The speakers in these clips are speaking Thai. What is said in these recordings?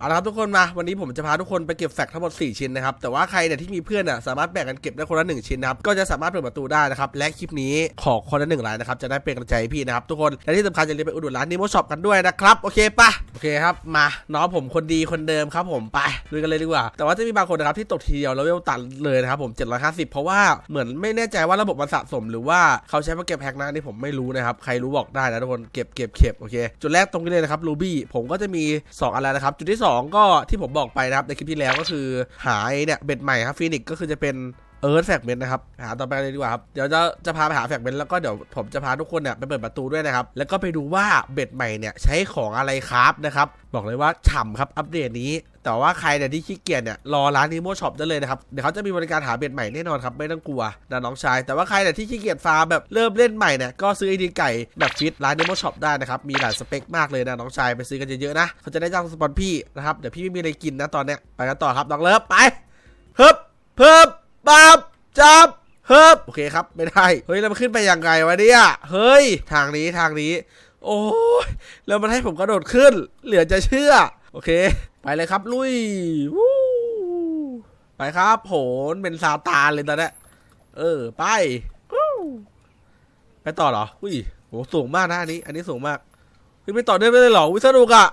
เอาละครับทุกคนมาวันนี้ผมจะพาทุกคนไปเก็บแฟกทั้งหมด 4 ชิ้นนะครับ แต่ว่าใครเนี่ยที่มีเพื่อนอะสามารถแบ่งกันเก็บได้คนละ1ชิ้นนะครับ ก็จะสามารถเปิดประตูได้นะครับ และคลิปนี้ขอคนละหนึ่งไลน์นะครับ จะได้เป็นกำลังใจพี่นะครับ ทุกคน และที่สำคัญอย่าลืมไปอุดหนุนร้านนิโมช็อปกันด้วยนะครับ โอเคปะโอเคครับมาน้องผมคนดีคนเดิมครับผมไปลุยกันเลยดีกว่า แต่ว่าจะมีบางคนนะครับที่ตกทีเดียวแล้วเวลตันเลยนะครับผม 750 เพราะว่าเหมือนไม่แน่ใจว่าระบบมันสะสม หรือว่าเขาใช้มาเก็บแฮกนะนี่ผมไม่รู้นะครับใครรู้บอกได้นะทุกคนเก็บเก็บเก็บโอเคจุดแรกตรงนี้เลยนะครับรูบี้ผมก็จะมี2อะไรนะครับจุดที่2ก็ที่ผมบอกไปนะครับในคลิปที่แล้วก็คือหายเนี่ยเบ็ดใหม่ครับฟีนิกก็คือจะเป็น เอิร์ธแฟกเมนต์นะครับ หาต่อไปเลยดีกว่าครับ เดี๋ยวจะจะพาไปหาแฟกเมนต์แล้วก็เดี๋ยวผมจะพาทุกคนเนี่ยไปเปิดประตูด้วยนะครับ แล้วก็ไปดูว่าเบ็ดใหม่เนี่ยใช้ของอะไรครับนะครับ บอกเลยว่าฉ่ำครับอัปเดตนี้ แต่ว่าใครเนี่ยที่ขี้เกียจเนี่ยรอร้านนิโมช็อปได้เลยนะครับ เดี๋ยวเขาจะมีบริการหาเบ็ดใหม่แน่นอนครับไม่ต้องกลัวนะน้องชาย แต่ว่าใครเนี่ยที่ขี้เกียจฟาร์มแบบเริ่มเล่นใหม่เนี่ยก็ซื้อไอดีไก่แบบฟิตร้านนิโมช็อปได้นะครับมีหลายสเปคมากเลยนะน้องชายไปซื้อกันเยอะๆนะเขาจะได้จ้างสปอนพี่นะครับเดี๋ยวพี่ไม่มีอะไรกินนะตอนเนี้ยไปกันต่อครับน้องเลิฟไปฮึบเพิ่ม ปับจับเฮิบโอเคครับ ไม่ได้ เฮ้ย แล้วมันขึ้นไปยังไงวะเนี่ย เฮ้ย ทางนี้ทางนี้ โอ้ยแล้วมันให้ผมกระโดดขึ้น เหลือจะเชื่อ โอเค ไปเลยครับ ลุยวู้ไปครับโหนเป็นซาตานเลยตอนนี้เออ ไป ไปต่อเหรอ อุ้ยโหสูงมากนะอันนี้ อันนี้สูงมากขึ้นไปต่อเนื่องไม่ได้เหรออุ้ยสนุกอะ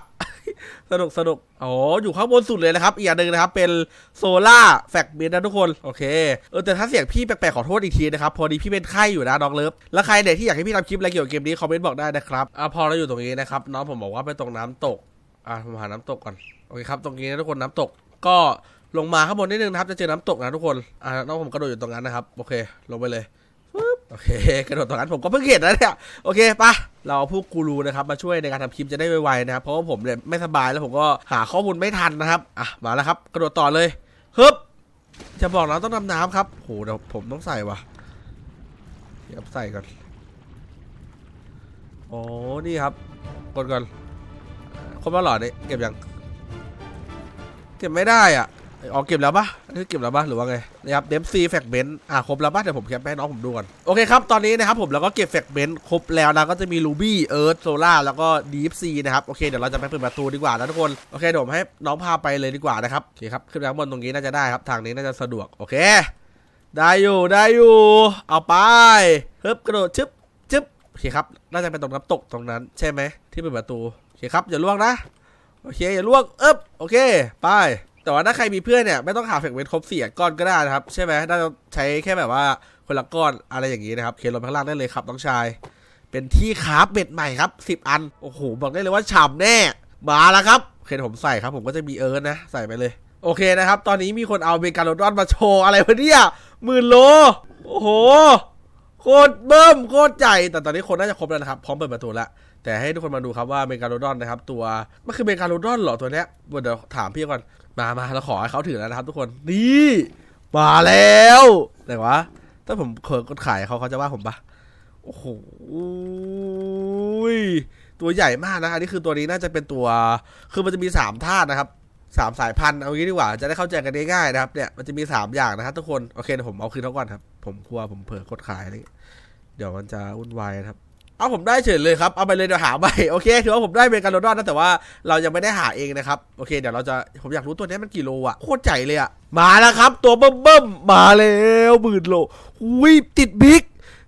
สนุกสนุกอ๋ออยู่ข้างบนสุดเลยนะครับ อีกอย่างหนึ่งนะครับ เป็นโซล่าแฟกเมนนะทุกคน โอเค เออแต่ถ้าเสียงพี่แปลกๆขอโทษอีกทีนะครับ พอดีพี่เป็นไข้อยู่นะน้องเลิฟ แล้วใครเนี่ยที่อยากให้พี่ทำคลิปอะไรเกี่ยวกับเกมนี้คอมเมนต์บอกได้นะครับ อะพอเราอยู่ตรงนี้นะครับน้องผมบอกว่าไปตรงน้ำตก อะผมหาน้ำตกก่อน โอเคครับตรงนี้นะทุกคนน้ำตก ก็ลงมาข้างบนนิดนึงนะครับจะเจอน้ำตกนะทุกคน อะน้องผมกระโดดอยู่ตรงนั้นนะครับ โอเค ลงไปเลย โอเคกระโดดตรงนั้นผมก็เพิ่งเห็นนะเนี่ยโอเคปะเราเอาผู้กูรูนะครับมาช่วยในการทำคลิปจะได้ไวๆนะครับเพราะว่าผมเนี่ยไม่สบายแล้วผมก็หาข้อมูลไม่ทันนะครับอะมาแล้วครับ กระโดดต่อเลยฮึบจะบอกเราต้องดำน้ำครับโหเดี๋ยวผมต้องใส่ว่ะเดี๋ยวใส่ก่อนโอ้นี่ครับกดก่อนครบแล้วเหรอเนี่ยเก็บยังเก็บไม่ได้อะ อ๋อเก็บแล้วปะนนี้เก็บแล้วปะหรือว่าไงนะครับเดมซีแฟกเมนต์อะครบแล้วปะเดี๋ยวผมแคปให้น้องผมดูก่อนโอเคครับตอนนี้นะครับผมเราก็เก็บแฟกเมนต์ครบแล้วนะก็จะมีรูบี้เอิร์ธโซล่าแล้วก็ดีฟซีนะครับโอเคเดี๋ยวเราจะไปเปิดประตูดีกว่านะทุกคนโอเคเดี๋ยวผมให้น้องพาไปเลยดีกว่านะครับโอเคครับขึ้นไปข้างบนตรงนี้น่าจะได้ครับทางนี้น่าจะสะดวกโอเค ได้อยู่ได้อยู่ เอาไปฮึบกระโดดชึบชึบโอเคครับน่าจะเป็นตรงน้ำตกตรงนั้น ใช่ไหมที่เป็นประตูโอเคครับอย่าล่วงนะโอเคอย่าล่วงเอ๊บโอเคไป แต่ว่าถ้าใครมีเพื่อนเนี่ยไม่ต้องหาแฟกเมนครบสี่ก้อนก็ได้นะครับ ใช่ไหมน่าจะใช้แค่แบบว่าคนละก้อนอะไรอย่างนี้นะครับเคลงข้างล่างได้เลยครับน้องชาย เป็นที่คราฟเบ็ดใหม่ครับสิบอันโอ้โหบอกได้เลยว่าฉ่ำแน่มาแล้วครับเคเดี๋ยวผมใส่ครับ ผมก็จะมีเอิร์นนะใส่ไปเลย โอเคนะครับ ตอนนี้มีคนเอาเบการโรดอนมาโชว์อะไรวะเนี่ยหมื่นโล โอ้โหโคตรเบิ่มโคตรใหญ่แต่ตอนนี้คนน่าจะครบแล้วนะครับ พร้อมเปิดประตูแล้ว แต่ให้ทุกคนมาดูครับว่าเมกาโลดอนนะครับตัวมันคือเมกาโลดอนเหรอตัวเนี้ยเดี๋ยวถามพี่ก่อนมามาเราขอให้เขาถือแล้วนะครับ ทุกคนนี่มาแล้วไหนวะถ้าผมเคยกดขายเขาเขาจะว่าผมปะโอ้โหตัวใหญ่มากนะอันนี้คือตัวนี้น่าจะเป็นตัว คือมันจะมีสามธาตุนะครับสามสายพันธุ์เอางี้ดีกว่าจะได้เข้าใจกันง่ายๆนะครับเนี่ยมันจะมีสามอย่างนะครับทุกคนโอเคเดี๋ยวผมเอาคืนเขาก่อนครับ ผมกลัวผมเผลอกดขายอะไรอย่างเงี้ยเดี๋ยวมันจะวุ่นวายนะครับ เอาผมได้เฉยเลยครับ เอาไปเลยเดี๋ยวหาใหม่โอเคถือว่าผมได้เมกาโลดอนนะแต่ว่าเรายังไม่ได้หาเองนะครับโอเคเดี๋ยวเราจะผมอยากรู้ตัวนี้มันกี่โลอะโคตรใหญ่เลยอะมาแล้วครับ ตัวเบิ่มๆมาแล้วหมื่นโลอุ้ยติดบิ๊ก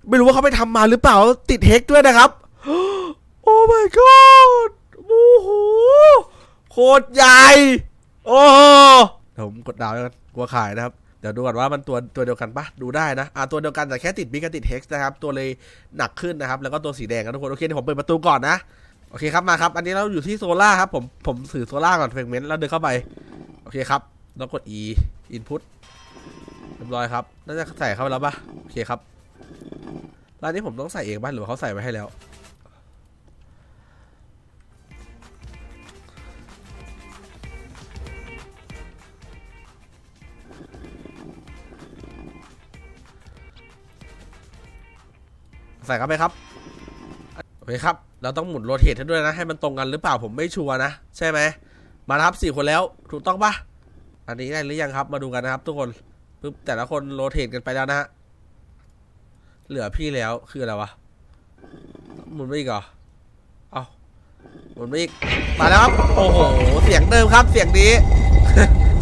ไม่รู้ว่าเขาไปทำมาหรือเปล่าติดเฮกด้วยนะครับโอ้ my god โอ้โหโคตรใหญ่โอ้ผมกดดาวแล้วกันกลัวขายนะครับ เดี๋ยวดูก่อนว่ามันตัวตัวเดียวกันปะดูได้นะอ่าตัวเดียวกันแต่แค่ติดบิ๊กกับติดเฮกซ์นะครับ ตัวเลยหนักขึ้นนะครับ แล้วก็ตัวสีแดงกันทุกคนโอเคเดี๋ยวผมเปิดประตูก่อนนะโอเคครับมาครับ อันนี้เราอยู่ที่โซล่าครับผมผมสื่อโซล่าก่อนเฟกเมนต์แล้วเดินเข้าไปโอเคครับแล้วกด E input เรียบร้อยครับน่าจะใส่เข้าไปแล้วปะโอเคครับร้านนี้ผมต้องใส่เองบ้างหรือว่าเขาใส่ไว้ให้แล้ว ใส่เข้าไปครับโอเคครับ เราต้องหมุนโรเทตให้ด้วยนะ ให้มันตรงกันหรือเปล่าผมไม่ชัวร์นะ ใช่ไหม มาครับสี่คนแล้วถูกต้องปะอันนี้ได้หรือยังครับ มาดูกันนะครับทุกคนปึ๊บแต่ละคนโรเทตกันไปแล้วนะฮะ เหลือพี่แล้วคืออะไรวะ หมุนไปอีกเหรอ เอาหมุนมาอีก มาแล้วครับ โอ้โห เสียงเดิมครับ เสียงนี้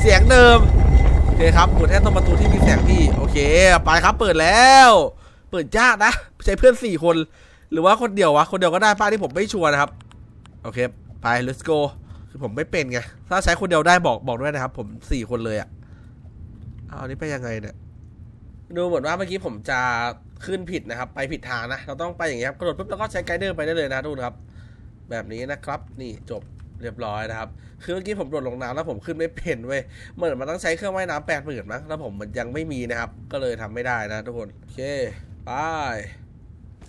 เสียงเดิมโอเคครับหมุนแค่ตรงประตูที่มีเสียงพี่ โอเค ไปครับ เปิดแล้ว เปิดยากนะ ใช้เพื่อนสี่คน หรือว่าคนเดียววะ คนเดียวก็ได้ป้าที่ผมไม่ชัวร์นะครับ โอเค ไป let's go คือผมไม่เป็นไง ถ้าใช้คนเดียวได้บอกบอกด้วยนะครับ ผมสี่คนเลยอะเอาอันนี้ไปยังไงเนี่ย ดูเหมือนว่าเมื่อกี้ผมจะขึ้นผิดนะครับ ไปผิดทางนะ เราต้องไปอย่างเงี้ยครับกระโดดปุ๊บแล้วก็ใช้ไกด์เดอร์ไปได้เลยนะทุกคนครับ แบบนี้นะครับ นี่จบเรียบร้อยนะครับ คือเมื่อกี้ผมโดดลงน้ำแล้วผมขึ้นไม่เป็นเว้ย เหมือนมันต้องใช้เครื่องว่ายน้ำแปดหมื่นมั้งแล้วผมมันยังไม่มีนะครับ ก็เลยทำไม่ได้นะทุกคน โอเค ไป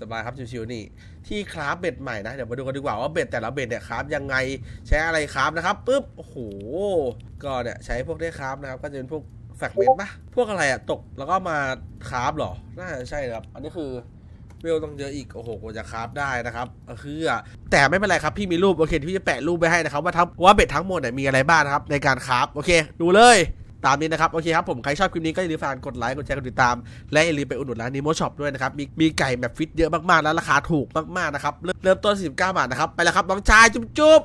สบายครับชิวๆนี่ ที่คราฟเบ็ดใหม่นะ เดี๋ยวมาดูกันดีกว่าว่าเบ็ดแต่ละเบ็ดเนี่ยคราฟยังไงใช้อะไรคราฟนะครับปุ๊บโอ้โหก็เนี่ยใช้พวกได้คราฟนะครับก็จะเป็นพวกแฟกเมนต์ปะพวกอะไรอะตกแล้วก็มาคราฟเหรอน่าจะใช่ครับ อันนี้คือเวลต้องเยอะอีกโอ้โหกว่าจะคราฟได้นะครับคือแต่ไม่เป็นไรครับพี่มีรูปโอเคพี่จะแปะรูปไว้ให้นะครับว่าทั้งว่าเบ็ดทั้งหมดเนี่ยมีอะไรบ้างนะครับในการคราฟโอเค ดูเลย ตามนี้นะครับโอเคครับผมใครชอบคลิปนี้ก็อย่าลืมฝากกดไลค์กดแชร์กดติดตาม และอย่าลืมไปอุดหนุนร้านนิโมช็อปด้วยนะครับมีมีไก่แบบฟิตเยอะมากๆ แล้วราคาถูกมากๆนะครับเริ่มเริ่มต้น49บาทนะครับไปแล้วครับน้องชายจุ๊บ